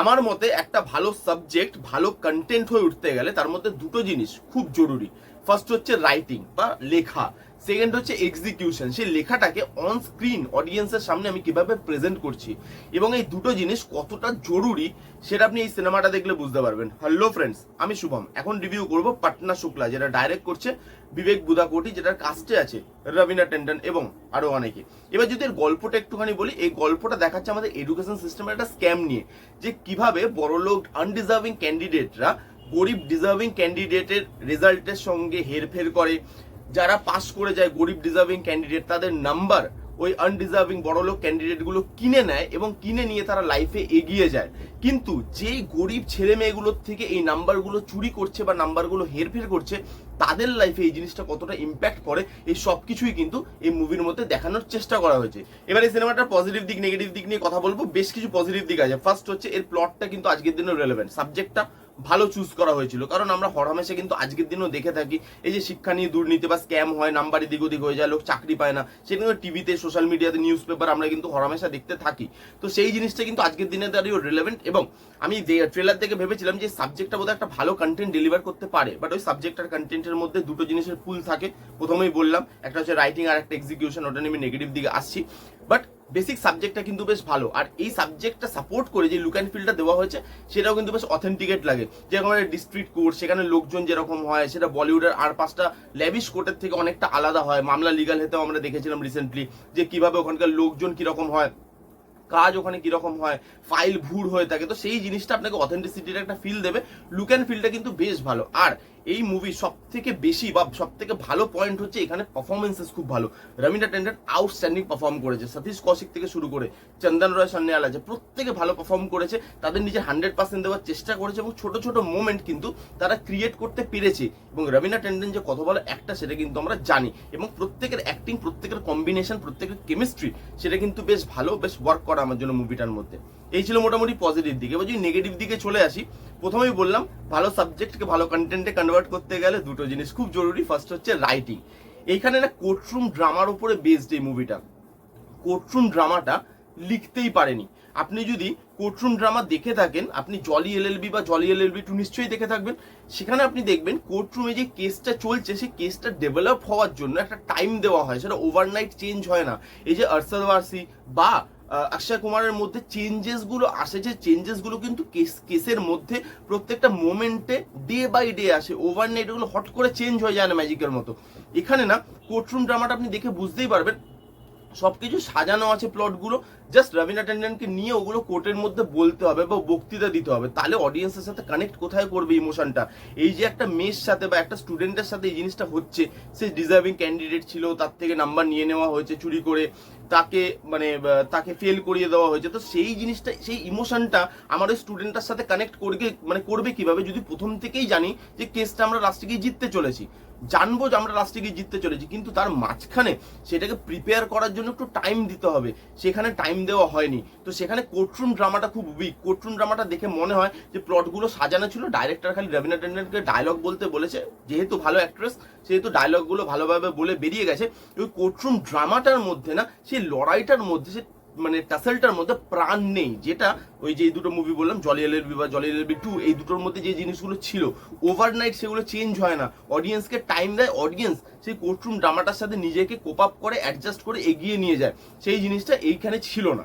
আমার মতে একটা ভালো সাবজেক্ট ভালো কন্টেন্ট হয়ে উঠতে গেলে তার মধ্যে দুটো জিনিস খুব জরুরি। ফার্স্ট হচ্ছে রাইটিং বা লেখা। সেকেন্ড হচ্ছে এক্সিকিউশন সেই লেখাটাকে অন স্ক্রিন অডিয়েন্সের সামনে আমি কীভাবে প্রেজেন্ট করছি? এবং এই দুটো জিনিস কতটা জরুরি, সেটা আপনি এই সিনেমাটা দেখলে বুঝতে পারবেন। হ্যালো ফ্রেন্ডস আমি শুভম। এখন রিভিউ করব পাটনা শুক্লা, যেটা ডাইরেক্ট করছে বিবেক বুদাকোটি, যেটার কাস্টে আছে রবিনা টেন্ডন এবং আরও অনেকে। এবার যদি এর গল্পটা একটুখানি বলি, এই গল্পটা দেখাচ্ছে আমাদের এডুকেশন সিস্টেমের একটা স্ক্যাম নিয়ে, যে কীভাবে বড়লোক আনডিজার্ভিং ক্যান্ডিডেটরা গরিব ডিজার্ভিং ক্যান্ডিডেটের রেজাল্টের সঙ্গে হেরফের করে যারা পাস করে যায় গরিব ডিজার্ভিং ক্যান্ডিডেট তাদের নাম্বার ওই আনডিজার্ভিং বড়লোক ক্যান্ডিডেটগুলো কিনে নেয় এবং কিনে নিয়ে তারা লাইফে এগিয়ে যায়। কিন্তু যেই গরিব ছেলে মেয়েগুলোর থেকে এই নাম্বারগুলো চুরি করছে বা নাম্বারগুলো হেরফের করছে, তাদের লাইফে এই জিনিসটা কতটা ইম্প্যাক্ট করে, এই সব কিছুই কিন্তু এই মুভির মধ্যে দেখানোর চেষ্টা করা হয়েছে। এবার এই সিনেমাটার পজিটিভ দিক নেগেটিভ দিক নিয়ে কথা বলব, বেশ কিছু পজিটিভ দিক আছে। ফার্স্ট হচ্ছে, এর প্লটটা কিন্তু আজকের দিনে রেলেভেন্ট সাবজেক্টটা ভালো চুজ করা হয়েছিল। কারণ আমরা হরহামেশা কিন্তু আজকের দিনও দেখে থাকি, এই যে শিক্ষা নিয়ে দুর্নীতি বা স্ক্যাম হয় নাম্বার এদিক ওদিক হয়ে যায়, লোক চাকরি পায় না সেটা কিন্তু টিভিতে সোশ্যাল মিডিয়াতে নিউজ পেপার আমরা কিন্তু হরহামেশা দেখতে থাকি। তো সেই জিনিসটা কিন্তু আজকের দিনে দাঁড়িয়েও রিলেভেন্ট এবং আমি যে ট্রেলার থেকে ভেবেছিলাম যে সাবজেক্টটা বোধহয় একটা ভালো কন্টেন্ট ডেলিভার করতে পারে বাট ওই সাবজেক্ট আর কন্টেন্টের মধ্যে দুটো জিনিসের পুল থাকে। প্রথমেই বললাম, একটা হচ্ছে রাইটিং আর একটা এক্সিকিউশন ওটা নিয়ে আমি নেগেটিভ দিকে আসছি। বাট বেসিক সাবজেক্টটা কিন্তু বেশ ভালো। আর এই সাবজেক্টটা সাপোর্ট করে যে লুক অ্যান্ড ফিলটা দেওয়া হয়েছে, সেটাও কিন্তু বেশ অথেন্টিকেট লাগে। যেরকম ডিস্ট্রিক্ট কোর্ট সেখানে লোকজন যেরকম হয়, সেটা বলিউডের আর পাঁচটা ল্যাবিশ কোর্টের থেকে অনেকটা আলাদা হয়। মামলা লিগাল হেতেও আমরা দেখেছিলাম রিসেন্টলি যে কীভাবে ওখানকার লোকজন কীরকম হয়, কাজ ওখানে কীরকম হয় ফাইল ভুর হয়ে থাকে। তো সেই জিনিসটা আপনাকে অথেন্টিসিটির একটা ফিল দেবে। লুক অ্যান্ড ফিলটা কিন্তু বেশ ভালো। আর এই মুভি সব থেকে বেশি বা সব থেকে ভালো পয়েন্ট হচ্ছে এখানে পারফরমেন্সেস খুব ভালো। রমিনা টেন্ডন আউটস্ট্যান্ডিং পারফর্ম করেছে। সতীশ কৌশিক থেকে শুরু করে চন্দন রয় সন্ন্যাল আছে, প্রত্যেকে ভালো পারফর্ম করেছে। তাদের নিজের হান্ড্রেড পার্সেন্ট দেওয়ার চেষ্টা করেছে এবং ছোট ছোট মোমেন্ট কিন্তু তারা ক্রিয়েট করতে পেরেছে। এবং রবিনা টেন্ডন যে কত ভালো একটা, সেটা কিন্তু আমরা জানি। এবং প্রত্যেকের অ্যাক্টিং প্রত্যেকের কম্বিনেশন প্রত্যেকের কেমিস্ট্রি সেটা কিন্তু বেশ ভালো, বেশ ওয়ার্ক করা আমার জন্য মুভিটার মধ্যে। এই ছিল মোটামুটি পজিটিভ দিকে। এবার যদি নেগেটিভ দিকে চলে আসি, প্রথমেই বললাম, ভালো সাবজেক্টকে ভালো কন্টেন্টে কনভার্ট করতে গেলে দুটো জিনিস খুব জরুরি। ফার্স্ট হচ্ছে রাইটিং এইখানে না কোর্টরুম ড্রামার উপরে বেসড এই মুভিটা কোর্টরুম ড্রামাটা লিখতেই পারেনি। আপনি যদি কোর্টরুম ড্রামা দেখে থাকেন, আপনি জলি এলএলবি বা জলি এলএলবি টু নিশ্চয়ই দেখে থাকবেন। সেখানে আপনি দেখবেন কোর্টরুমে যে কেসটা চলছে, সেই কেসটা ডেভেলপ হওয়ার জন্য একটা টাইম দেওয়া হয়। সেটা ওভারনাইট চেঞ্জ হয় না। এই যে আরসাদ বা অক্ষয় কুমারের মধ্যে চেঞ্জেসগুলো আসে যে চেঞ্জেসগুলো কিন্তু কেস কেসের মধ্যে প্রত্যেকটা মোমেন্টে ডে বাই ডে আসে। ওভারনাইট ওগুলো হট করে চেঞ্জ হয়ে যায় না ম্যাজিকের মতো। এখানে না কোর্টরুম ড্রামাটা আপনি দেখে বুঝতেই পারবেন। সবকিছু সাজানো আছে প্লটগুলো জাস্ট রবিনা ট্যান্ডনকে নিয়ে ওগুলো কোর্টের মধ্যে বলতে হবে বা বক্তৃতা দিতে হবে। তাহলে অডিয়েন্সের সাথে কানেক্ট কোথায় করবে ইমোশনটা এই যে একটা মেয়ের সাথে বা একটা স্টুডেন্টের সাথে এই জিনিসটা হচ্ছে। সে ডিজার্ভিং ক্যান্ডিডেট ছিল, তার থেকে নাম্বার নিয়ে নেওয়া হয়েছে চুরি করে। তাকে মানে তাকে ফেল করিয়ে দেওয়া হয়েছে। তো সেই জিনিসটা, সেই ইমোশনটা আমার ওই স্টুডেন্টটার সাথে কানেক্ট করবে মানে করবে কীভাবে? যদি প্রথম থেকেই জানি যে কেসটা আমরা লাস্টে গিয়ে জিততে চলেছি। জানব যে আমরা লাস্টে গিয়ে জিততে চলেছি, কিন্তু তার মাঝখানে সেটাকে প্রিপেয়ার করার জন্য একটু টাইম দিতে হবে। সেখানে টাইম দেওয়া হয়নি। তো সেখানে কোর্টরুম ড্রামাটা খুব উইক কোর্টরুম ড্রামাটা দেখে মনে হয় যে প্লটগুলো সাজানো ছিল। ডাইরেক্টর খালি রবিনা টেন্ডনকে ডায়লগ বলতে বলেছে। যেহেতু ভালো অ্যাক্ট্রেস সেহেতু ডায়লগগুলো ভালোভাবে বলে বেরিয়ে গেছে। ওই কোর্টরুম ড্রামাটার মধ্যে না সেই লড়াইটার মধ্যে সে মানে টাসেলটার মধ্যে প্রাণ নেই। যেটা ওই যে দুটো মুভি বললাম জলি এলএলবি বা জলি এলএলবি টু এই দুটোর মধ্যে যে জিনিসগুলো ছিল ওভারনাইট সেগুলো চেঞ্জ হয় না। অডিয়েন্সকে টাইম দেয় অডিয়েন্স সেই কোর্টরুম ড্রামাটার সাথে নিজেকে কোপ আপ করে অ্যাডজাস্ট করে এগিয়ে নিয়ে যায়। সেই জিনিসটা এইখানে ছিল না।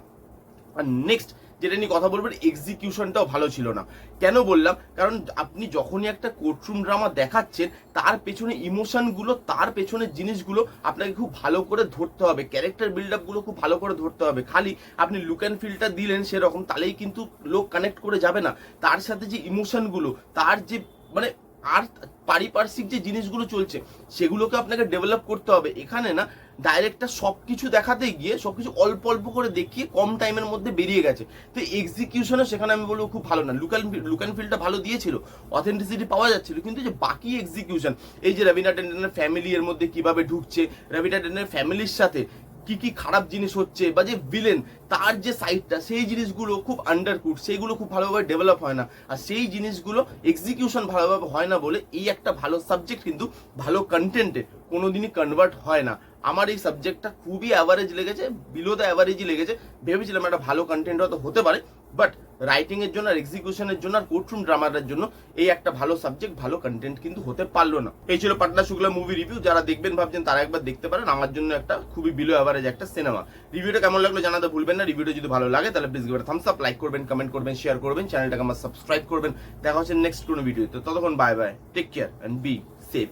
আর নেক্সট যেটা নিয়ে কথা বলবেন এক্সিকিউশনটাও ভালো ছিল না। কেন বললাম? কারণ আপনি যখনই একটা কোর্টরুম ড্রামা দেখাচ্ছেন, তার পেছনে ইমোশনগুলো তার পেছনের জিনিসগুলো আপনাকে খুব ভালো করে ধরতে হবে। ক্যারেক্টার বিল্ড আপগুলো খুব ভালো করে ধরতে হবে। খালি আপনি লুক অ্যান্ড ফিলটা দিলেন সেরকম, তাহলেই কিন্তু লোক কানেক্ট করে যাবে না। তার সাথে যে ইমোশনগুলো তার যে মানে আর পারিপার্শ্বিক যে জিনিসগুলো চলছে, সেগুলোকে আপনাকে ডেভেলপ করতে হবে। এখানে না ডাইরেক্টটা সব কিছু দেখাতে গিয়ে সব কিছু অল্প অল্প করে দেখিয়ে কম টাইমের মধ্যে বেরিয়ে গেছে। তো এক্সিকিউশনও সেখানে আমি বলব খুব ভালো না। লুকান লুকান ফিলটা ভালো দিয়েছিল অথেন্টিসিটি পাওয়া যাচ্ছিল, কিন্তু যে বাকি এক্সিকিউশন এই যে রবিনা টেন্ডনের ফ্যামিলি এর মধ্যে কীভাবে ঢুকছে রবিনা টেন্ডনের ফ্যামিলির সাথে কি কি খারাপ জিনিস হচ্ছে বা যে ভিলেন তার যে সাইডটা সেই জিনিসগুলো খুব আন্ডারকুট সেইগুলো খুব ভালোভাবে ডেভেলপ হয় না। আর সেই জিনিসগুলো এক্সিকিউশন ভালোভাবে হয় না বলে এই একটা ভালো সাবজেক্ট কিন্তু ভালো কন্টেন্টে কোনোদিনই কনভার্ট হয় না। আমার এই সাবজেক্টটা খুবই অ্যাভারেজ লেগেছে বিলো দ্য অ্যাভারেজই লেগেছে। ভেবেছিলাম একটা ভালো কন্টেন্ট হয়তো হতে পারে বাট রাইটিং এর জন্য আর এক্সিকিউশনের জন্য আর কোর্টরুম ড্রামার জন্য এই একটা ভালো সাবজেক্ট ভালো কন্টেন্ট কিন্তু হতে পারল না। এই ছিল পাটনা শুক্লা মুভি রিভিউ যারা দেখবেন, ভাবছেন তারা একবার দেখতে পারেন। আমার জন্য একটা খুবই বিলো অ্যাভারেজ একটা সিনেমা রিভিউটা কেমন লাগল জানাতে ভুলবেন না। রিভিউটা যদি ভালো লাগে, তাহলে please give thumbs up like করবেন কমেন্ট করবেন শেয়ার করবেন। চ্যানেলটাকে আমার সাবস্ক্রাইব করবেন। দেখা হচ্ছে নেক্সট কোনো ভিডিওতে ততক্ষণ bye bye take care and be safe